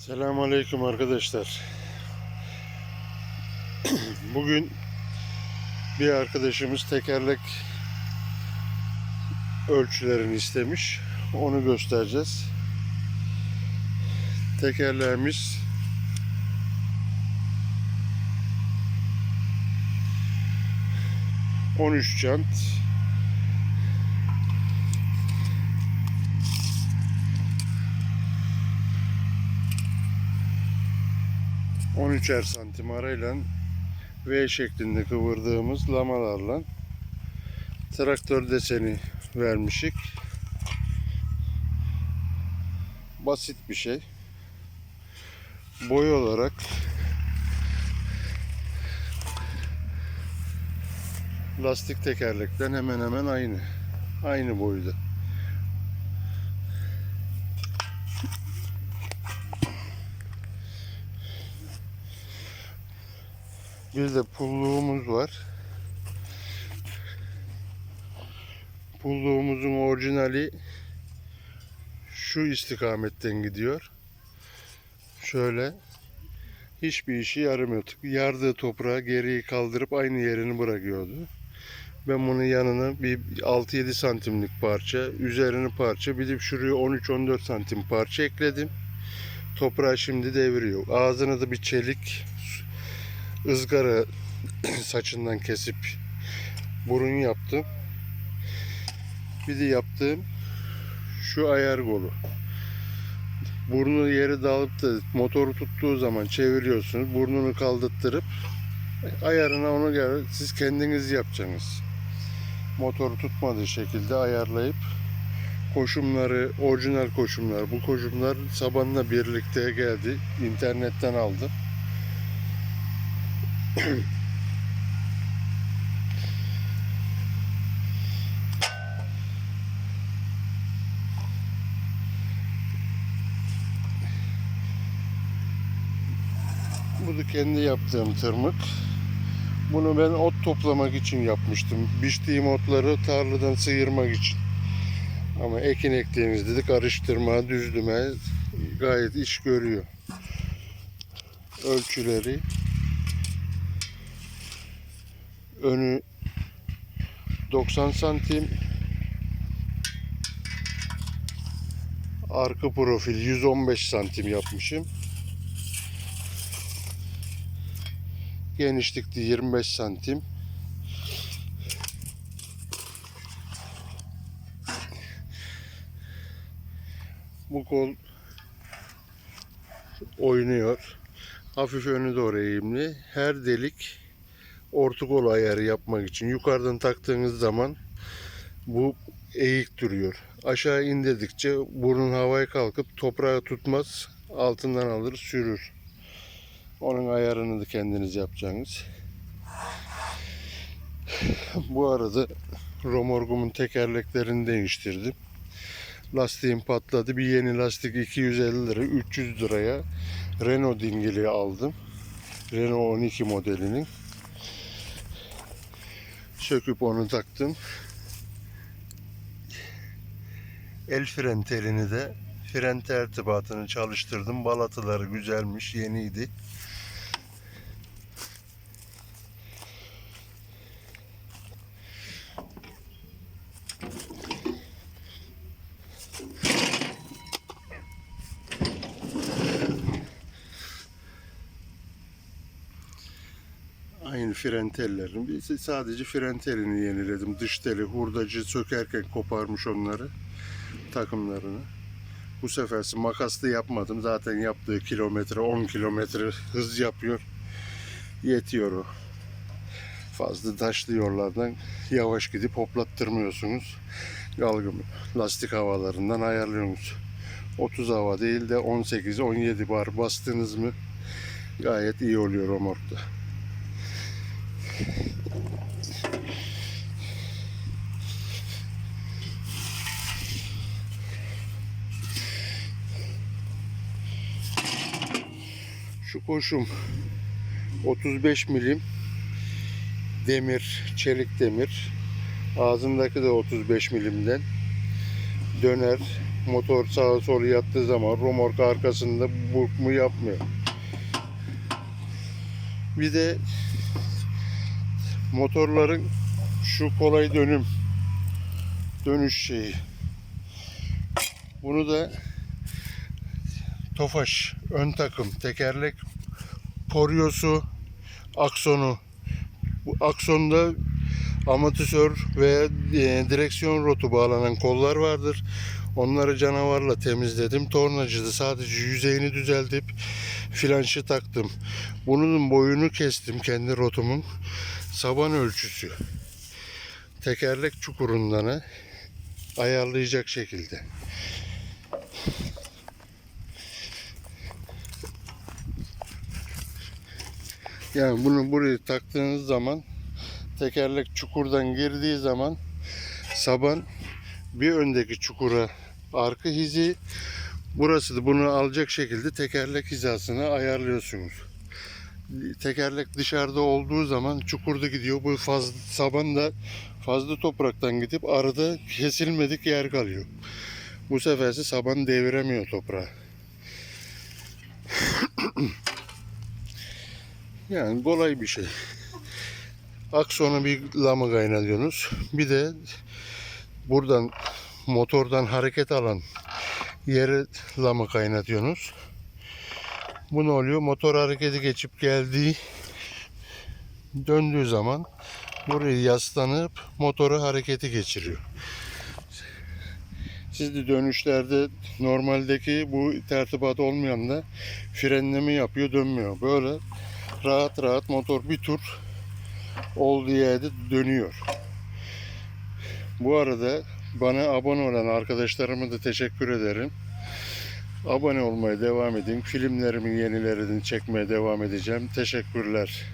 Selamun Aleyküm arkadaşlar. Bugün bir arkadaşımız tekerlek ölçülerini istemiş. Onu göstereceğiz. Tekerleğimiz on üç çant 13'er santim arayla V şeklinde kıvırdığımız lamalarla traktör deseni vermişik. Basit bir şey. Boy olarak lastik tekerlekten hemen hemen aynı. Aynı boyda. Bir de pulluğumuz var. Pulluğumuzun orijinali şu istikametten gidiyor. Şöyle hiçbir işi yaramıyor. Yardığı toprağı geriye kaldırıp aynı yerini bırakıyordu. Ben bunun yanına bir 6-7 santimlik parça, üzerini parça, bir de şuraya 13-14 santim parça ekledim. Toprağı şimdi deviriyor. Ağzını da bir çelik ızgara saçından kesip burun yaptım. Bir de yaptığım şu ayar kolu. Burnu yere dalıp da motoru tuttuğu zaman çeviriyorsunuz. Burnunu kaldırttırıp ayarına onu göre siz kendiniz yapacaksınız. Motoru tutmadığı şekilde ayarlayıp koşumları, orijinal koşumlar. Bu koşumlar sabanla birlikte geldi. İnternetten aldım. Bu da kendi yaptığım tırmık. Bunu ben ot toplamak için yapmıştım. Biçtiğim otları tarladan sıyırmak için. Ama ekin ektiğimizde de karıştırma, düzlüme gayet iş görüyor. Ölçüleri önü 90 santim. Arka profil 115 santim yapmışım. Genişlikte 25 santim. Bu kol oynuyor. Hafif önü doğru eğimli. Her delik orta kol ayarı yapmak için yukarıdan taktığınız zaman bu eğik duruyor. Aşağı indirdikçe burnun havaya kalkıp toprağı tutmaz. Altından alır sürür. Onun ayarını da kendiniz yapacaksınız. Bu arada romorgumun tekerleklerini değiştirdim. Lastiğim patladı. Bir yeni lastik 250 lira, 300 liraya Renault dingili aldım. Renault 12 modelinin söküp onu taktım. El fren telini de fren tertibatını çalıştırdım. Balataları güzelmiş, yeniydi. Aynı fren tellerini. Sadece fren yeniledim. Dış teli hurdacı sökerken koparmış onları. Takımlarını. Bu sefer makaslı yapmadım. Zaten yaptığı kilometre 10 kilometre hız yapıyor. Yetiyor o. Fazla taşlı yollardan yavaş gidip hoplattırmıyorsunuz. Galgım lastik havalarından ayarlıyorsunuz. 30 hava değil de 18-17 bar bastınız mı gayet iyi oluyor o morgda. Şu koşum 35 milim demir, çelik demir. Ağzındaki de 35 milimden. Döner Motor sağa sola yattığı zaman romork arkasında burk mu yapmıyor. Bir de motorların şu kolay dönüm dönüş şeyi. Bunu da Tofaş ön takım tekerlek poryosu aksonu bu aksonda amatör ve e, direksiyon rotu bağlanan kollar vardır. Onları canavarla temizledim. Tornacıda sadece yüzeyini düzeltip flanşı taktım. Bunun boyunu kestim kendi rotumun. Saban ölçüsü. Tekerlek çukurundanı ayarlayacak şekilde. Yani bunu buraya taktığınız zaman tekerlek çukurdan girdiği zaman saban bir öndeki çukura arka hizi burası da bunu alacak şekilde tekerlek hizasını ayarlıyorsunuz. Tekerlek dışarıda olduğu zaman çukurda gidiyor. Bu fazla, saban da fazla topraktan gidip arada kesilmedik yer kalıyor. Bu seferse saban deviremiyor toprağı. Yani kolay bir şey. Aksona bir lama kaynatıyorsunuz. Bir de buradan motordan hareket alan yere lama kaynatıyorsunuz. Bu ne oluyor? Motor hareketi geçip geldiği döndüğü zaman buraya yaslanıp motoru hareketi geçiriyor. Siz de dönüşlerde normaldeki bu tertibat olmayan da frenleme yapıyor dönmüyor. Böyle rahat rahat motor bir tur olduğu yerde dönüyor. Bu arada bana abone olan arkadaşlarıma da teşekkür ederim. Abone olmaya devam edin. Filmlerimin yenilerini çekmeye devam edeceğim. Teşekkürler.